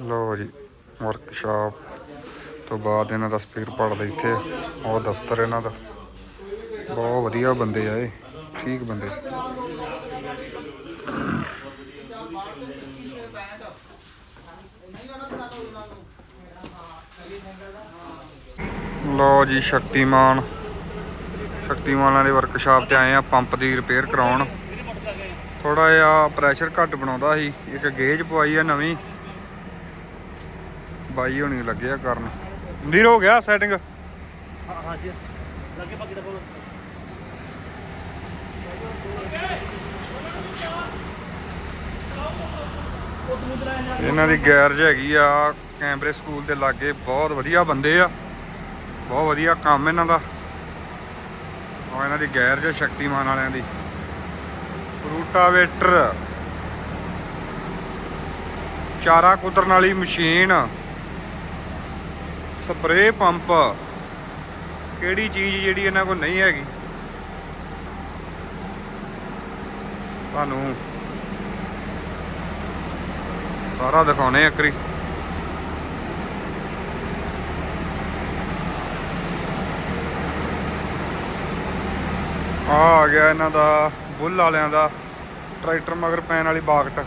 ਲੋ ਜੀ ਵਰਕਸ਼ਾਪ ਤੋਂ ਬਾਅਦ ਇਹਨਾਂ ਦਾ ਸਪੀਕਰ ਪਾਰਟ ਇੱਥੇ, ਉਹ ਦਫ਼ਤਰ ਇਹਨਾਂ ਦਾ। ਬਹੁਤ ਵਧੀਆ ਬੰਦੇ ਆ ਇਹ, ਠੀਕ ਬੰਦੇ। ਲੋ ਜੀ, ਸ਼ਕਤੀਮਾਨ। ਸ਼ਕਤੀਮਾਨਾਂ ਦੀ ਵਰਕਸ਼ਾਪ ਤੇ ਆਏ ਆ ਪੰਪ ਦੀ ਰਿਪੇਅਰ ਕਰਾਉਣ। ਥੋੜਾ ਜਿਹਾ ਪ੍ਰੈਸ਼ਰ ਘੱਟ ਬਣਾਉਂਦਾ ਸੀ, ਇੱਕ ਗੇਜ ਪਵਾਈ ਆ ਨਵੀਂ। ਬਾਈ ਹੋਣੀ ਲੱਗਿਆ ਕਰਨ। ਵੀਰ ਹੋ ਗਿਆ ਸੈਟਿੰਗ ਹਾਂਜੀ ਲੱਗੇ ਬਾਕੀ ਦਾ ਬੋਲੋ ਇਹਨਾਂ ਦੀ ਗੈਰਜ ਹੈਗੀ ਆ ਕੈਮਰੇ ਸਕੂਲ ਦੇ ਲਾਗੇ। ਬਹੁਤ ਵਧੀਆ ਬੰਦੇ ਆ। ਬਹੁਤ ਵਧੀਆ ਕੰਮ ਇਹਨਾਂ ਦਾ। ਉਹ ਇਹਨਾਂ ਦੀ ਗੈਰਜ ਸ਼ਕਤੀਮਾਨ ਵਾਲਿਆਂ ਦੀ। ਰੂਟਾਵੇਟਰ। ਚਾਰਾ ਕੁਤਰਨ ਵਾਲੀ ਮਸ਼ੀਨ। ਸਪਰੇਅ ਪੰਪ ਕਿਹੜੀ ਚੀਜ਼ ਜਿਹੜੀ ਇਹਨਾਂ ਕੋਲ ਨਹੀਂ ਹੈਗੀ? ਤੁਹਾਨੂੰ ਸਾਰਾ ਦਿਖਾਉਣੇ ਆ ਆ ਆ ਗਿਆ ਇਹਨਾਂ ਦਾ, ਬੁੱਲ ਵਾਲਿਆਂ ਦਾ, ਟਰੈਕਟਰ ਮਗਰ ਪੈਣ ਵਾਲੀ ਬਾਕਟ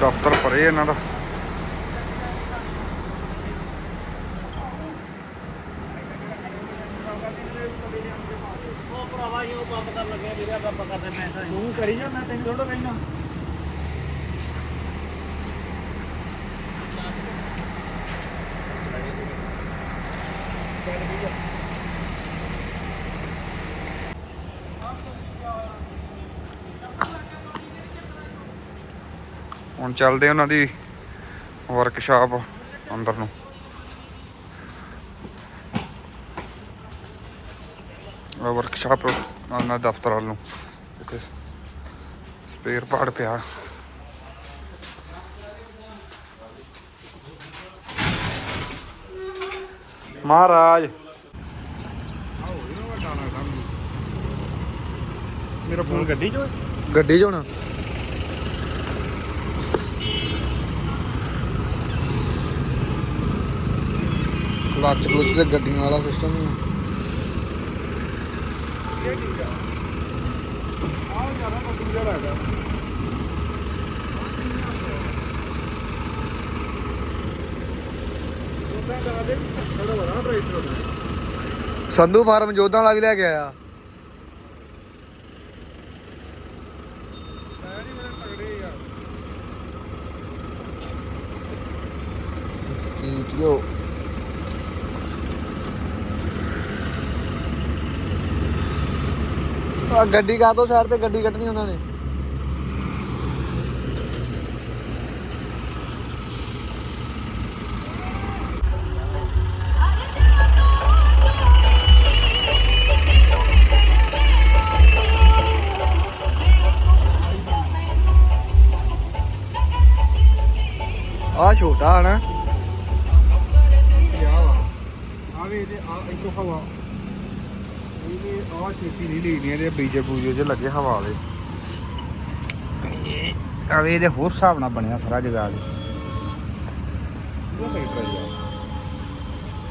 ਦਫ਼ਤਰ ਪਰੇ ਇਹਨਾਂ ਦਾ ਉਹ ਭਰਾਵਾ ਹੀ ਉਹ ਕੰਮ ਕਰਨ ਲੱਗਿਆ ਵੀਰੇ ਆਪਾਂ ਕਰਦੇ ਮੈਂ ਤਾਂ ਤੂੰ ਕਰੀ ਜਾ ਮੈਂ ਤੈਨੂੰ ਥੋੜਾ ਕਹਿਣਾ ਹੁਣ ਚੱਲਦੇ ਉਹਨਾਂ ਦੀ ਵਰਕਸ਼ਾਪ ਅੰਦਰ ਨੂੰ। ਵਰਕਸ਼ਾਪ ਉਹਨਾਂ ਦਾ ਦਫ਼ਤਰ ਵੱਲ ਨੂੰ। ਇੱਥੇ ਸਪੇਅਰ ਪਾਰਟ ਪਿਆ। ਮਹਾਰਾਜ। ਮੇਰਾ ਫੋਨ ਗੱਡੀ 'ਚ ਗੱਡੀ 'ਚ ਹੋਣਾ? ਕਲੱਚ ਕਲੁੱਚ ਤੇ ਗੱਡੀਆਂ ਵਾਲਾ ਸਿਸਟਮ ਹੀ ਆ। ਸੰਧੂ ਫਾਰਮ ਜੋਧਾਂ ਲੱਗ ਵੀ ਲੈ ਕੇ ਆਇਆ ਵੀਡੀਓ ਆ ਗੱਡੀ ਕਾ ਤੋਂ ਸਾਈਡ ਤੇ ਗੱਡੀ ਕੱਢਣੀ ਉਹਨਾਂ ਨੇ। ਆ ਛੋਟਾ ਹਨਾ। ਇਹਦੇ ਆ ਛੇਤੀ ਨਹੀਂ ਲੈਣੀ ਇਹਦੇ ਬੀਜੇ ਬੂਜੇ ਜੇ ਲੱਗੇ ਹਵਾ ਵਾਲੇ ਆਵੇ ਇਹਦੇ ਹੋਰ ਹਿਸਾਬ ਨਾਲ ਬਣਿਆ ਸਾਰਾ ਜਗਾਲ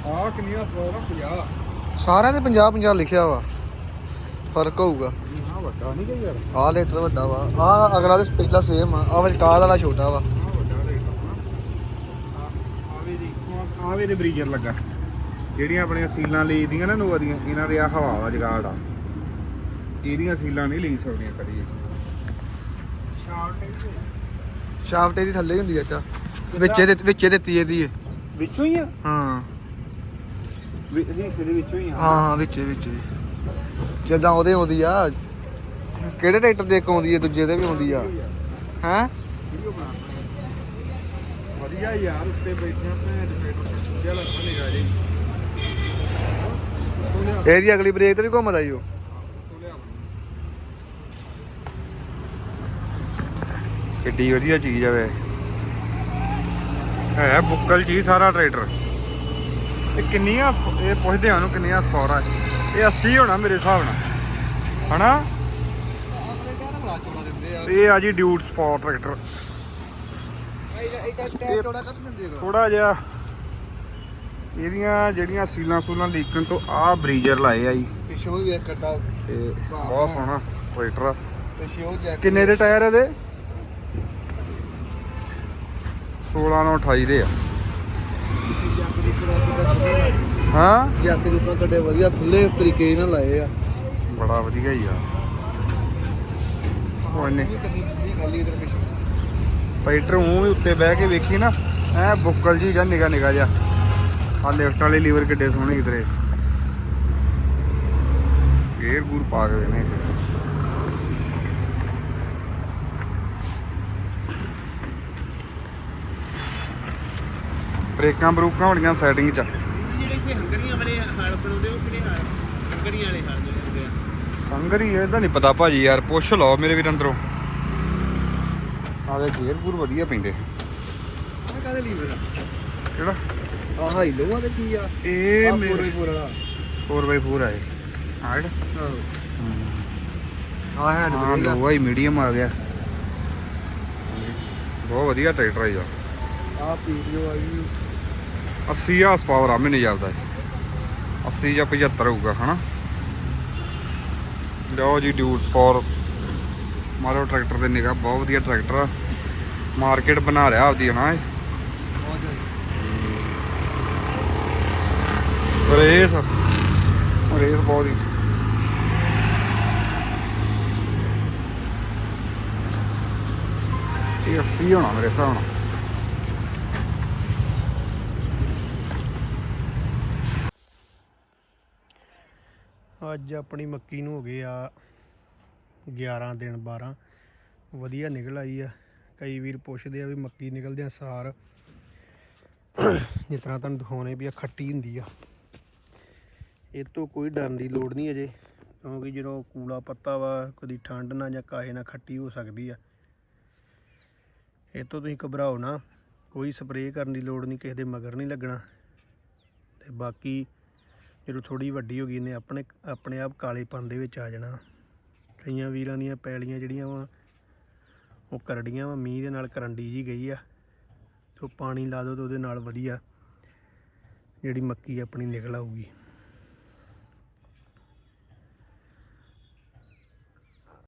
ਆ ਕਿੰਨੀਆਂ ਫਲੋਰ ਆ 50 ਸਾਰਿਆਂ ਦੇ 50 50 ਲਿਖਿਆ ਵਾ। ਫ਼ਰਕ ਹੋਊਗਾ। ਹਾਂ ਵੱਡਾ ਨਹੀਂ ਕਿ ਯਾਰ ਆ ਲੀਟਰ ਵੱਡਾ ਵਾ। ਆ ਅਗਲਾ ਤੇ ਪਿਛਲਾ ਸੇਮ ਆ। ਆ ਵਿਚਕਾਰ ਵਾਲਾ ਛੋਟਾ ਵਾ। ਆ ਵੱਡਾ ਰੇਟ ਆਵੇ ਦੀ ਆਵੇ ਦੇ ਬਰੀਜਰ ਲੱਗਾ। ਜਿਹੜੀਆਂ ਆਪਣੀਆਂ ਸੀਲਾਂ ਲਈ ਦੀਆਂ ਨਾ ਨੋਆ ਦੀਆਂ ਇਹਨਾਂ ਦੇ ਆ ਹਵਾ ਵਾਲਾ ਜਗਾੜ ਆ। ਇਹਦੀਆਂ ਸੀਲਾਂ ਨਹੀਂ ਲਈ ਸਕਦੀਆਂ ਕਦੀ। ਸ਼ਾਫਟ ਇਹਦੀ ਥੱਲੇ ਹੀ ਹੁੰਦੀ ਆ ਚਾ ਵਿੱਚੇ ਦੇ ਵਿੱਚੇ ਦਿੱਤੀ ਇਹਦੀ ਇਹ। ਵਿੱਚੋਂ ਹੀ ਆ? ਹਾਂ। ਵੀ ਇਹਦੀ ਸਿਰੇ ਵਿੱਚੋਂ ਹੀ ਆ। ਹਾਂ ਹਾਂ ਵਿੱਚੇ ਵਿੱਚੇ ਜਿੱਦਾਂ ਉਹਦੇ ਆਉਂਦੀ ਆ ਕਿਹੜੇ ਟਰੈਕਟਰ ਦੇ ਇੱਕ ਆਉਂਦੀ ਹੈ ਦੂਜੇ ਦੇ ਵੀ ਆਉਂਦੀ ਆ। ਹੈ? ਵਧੀਆ ਯਾਰ ਉੱਤੇ ਬੈਠਿਆ ਭੈਣ ਦੇ ਸੁੱਜਿਆ ਲੱਗਦਾ ਨਿਗਾ ਜੀ ਇਹਦੀ ਅਗਲੀ ਬ੍ਰੇਕ ਤੇ ਵੀ ਘੁੰਮਦਾ ਈ ਉਹ ਕਿੱਡੀ ਵਧੀਆ ਚੀਜ਼ ਆ ਵੇ। ਹੈ ਬੁੱਕਲ ਜੀ ਸਾਰਾ ਟਰੈਕਟਰ ਇਹ ਕਿੰਨੀਆਂ ਇਹ ਪੁੱਛਦੇ ਆ ਉਹਨੂੰ ਕਿੰਨੀਆਂ ਸਕੋਰ ਆ। ਇਹ 80 ਹੋਣਾ ਮੇਰੇ ਹਿਸਾਬ ਨਾਲ। ਹਨਾ? ਇਹ ਆ ਜੀ ਡਿਊਟ ਸਪੋਰਟ ਟਰੈਕਟਰ ਥੋੜਾ ਜਿਹਾ ਇਹਦੀਆਂ ਜਿਹੜੀਆਂ ਸੀਲਾਂ ਸੂਲਾਂ ਲੀਕਣ ਤੋਂ ਆਹ ਬਰੀਜਰ ਲਾਏ ਆ ਜੀ। ਪਿੱਛੋਂ ਵੀ ਇੱਕ ਕੱਟਾ ਤੇ ਬਹੁਤ ਸੋਹਣਾ ਟਰੈਕਟਰ ਆ। ਪਿੱਛੋਂ ਜੈਕ ਕਿੰਨੇ ਦੇ ਟਾਇਰ ਇਹਦੇ? 16 ਨਾਲ 28 ਦੇ ਆ। ਹਾਂ? ਜੈਕ ਦੇ ਉੱਪਰ ਕੱਡੇ ਵਧੀਆ ਖੁੱਲੇ ਤਰੀਕੇ ਨਾਲ ਲਾਏ ਆ। ਬੜਾ ਵਧੀਆ ਹੀ ਆ। ਕੋਈ ਨਹੀਂ। ਟਰੈਕਟਰ ਉਹ ਵੀ ਉੱਤੇ ਬਹਿ ਕੇ ਵੇਖੀ ਨਾ ਐ ਬੁੱਕਲ ਜੀ ਜਾਂ ਨਿਗਾ ਨਿਗਾ ਜਾ ਆ ਲਿਫਟ ਵਾਲੇ ਲੀਵਰ ਕਿੱਡੇ ਸੋਹਣੇ ਕਿਧਰੇ। ਗੇਅਰ ਗੂਰ ਪਾ ਕੇ ਨੇ ਬ੍ਰੇਕਾਂ ਬਰੂਕਾਂ ਹੋਣੀਆਂ ਸੈਟਿੰਗ 'ਚ। ਜਿਹੜੇ ਇੱਥੇ ਹੰਗਰੀਆਂ ਵਾਲੇ ਹਾਲ ਬਣਾਉਂਦੇ ਉਹ ਕਿਹੜੇ ਹਾਲ ਹੰਗਰੀਆਂ ਵਾਲੇ ਹਾਲ ਜਿਹੜੇ ਹੁੰਦੇ ਆ ਸੰਗਰੀ ਇਹਦਾ ਨਹੀਂ ਪਤਾ ਭਾਜੀ ਯਾਰ ਪੁੱਛ ਲਓ ਮੇਰੇ ਵੀਰ ਅੰਦਰੋਂ। ਆਵੇ ਗੇਅਰ ਗੂਰ ਵਧੀਆ ਪੈਂਦੇ। ਆ ਕਾਹਦੇ ਲੀਵਰ ਆ? ਕਿਹੜਾ? ਆਹ ਹਾਈ ਲੋਆ ਤੇ ਕੀ ਆ? ਇਹ ਆਹ ਮੇਰੇ ਪੂਰਾ ਹੀ ਪੂਰਾ 4x4 ਆਏ ਹਾਰਡ ਆਹ ਹੈਂਡ ਹਾਂ ਬ੍ਰੇਕ ਆ ਲੋਹਾ ਹੀ ਮੀਡੀਅਮ ਆ ਗਿਆ। ਬਹੁਤ ਵਧੀਆ ਟਰੈਕਟਰ ਆ ਯਾਰ ਆਹ ਪੀਡੀਓ ਆ ਗਈ 80 ਹਾਰਸ ਪਾਵਰ ਆ ਮੈਨੂੰ ਹੈ 80 ਜਾਂ 75 ਹੋਊਗਾ ਹਨਾ? ਲਓ ਜੀ ਡਿਊਟ ਸਪੋਰ ਮਾਰੋ ਟਰੈਕਟਰ ਦੇ ਨਿਗਾ ਬਹੁਤ ਵਧੀਆ ਟਰੈਕਟਰ ਆ। ਮਾਰਕੀਟ ਬਣਾ ਰਿਹਾ ਆਪਦੀ ਹਨਾ ਇਹ ਬਹੁਤ ਜ਼ਿਆਦਾ ਰੇਸ। ਰੇਸ ਬਹੁਤ ਹੀ। ਇਹ 80 ਹੋਣਾ ਮੇਰੇ ਹਿਸਾਬ ਨਾਲ। ਅੱਜ ਆਪਣੀ ਮੱਕੀ ਨੂੰ ਹੋ ਗਏ ਆ 11 ਦਿਨ 12 ਵਧੀਆ ਨਿਕਲ ਆਈ ਆ। ਕਈ ਵੀਰ ਪੁੱਛਦੇ ਆ ਵੀ ਮੱਕੀ ਨਿਕਲਦਿਆਂ ਸਾਰ। ਜਿਸ ਤਰ੍ਹਾਂ ਤੁਹਾਨੂੰ ਦਿਖਾਉਣੇ ਵੀ ਆ, ਖੱਟੀ ਹੁੰਦੀ ਆ। ਇਹ ਤੋਂ ਕੋਈ ਡਰਨ ਦੀ ਲੋੜ ਨਹੀਂ ਅਜੇ, ਕਿਉਂਕਿ ਜਦੋਂ ਕੂਲਾ ਪੱਤਾ ਵਾ, ਕਦੀ ਠੰਡ ਨਾ ਜਾਂ ਕਾਹੇ ਨਾਲ ਖੱਟੀ ਹੋ ਸਕਦੀ ਆ। ਇਹ ਤੋਂ ਤੁਸੀਂ ਘਬਰਾਓ ਨਾ, ਕੋਈ ਸਪਰੇਅ ਕਰਨ ਦੀ ਲੋੜ ਨਹੀਂ, ਕਿਸੇ ਦੇ ਮਗਰ ਨਹੀਂ ਲੱਗਣਾ। ਤੇ ਬਾਕੀ ਜਦੋਂ ਥੋੜੀ ਵੱਡੀ ਹੋ ਗਈ ਨੇ, ਆਪਣੇ ਆਪਣੇ ਆਪ ਕਾਲੇਪਨ ਦੇ ਵਿੱਚ ਆ ਜਾਣਾ। ਕਈਆਂ ਵੀਰਾਂ ਦੀਆਂ ਪੈਲੀਆਂ ਜਿਹੜੀਆਂ ਵਾ, ਉਹ ਕਰੜੀਆਂ ਵਾ, ਮੀਂਹ ਦੇ ਨਾਲ ਕਰੰਡੀ ਜੀ ਗਈ ਆ। ਤੇ ਪਾਣੀ ਲਾ ਦੋ ਤੇ ਉਹਦੇ ਨਾਲ ਵਧੀਆ ਜਿਹੜੀ ਮੱਕੀ ਆਪਣੀ ਨਿਕਲ ਆਊਗੀ।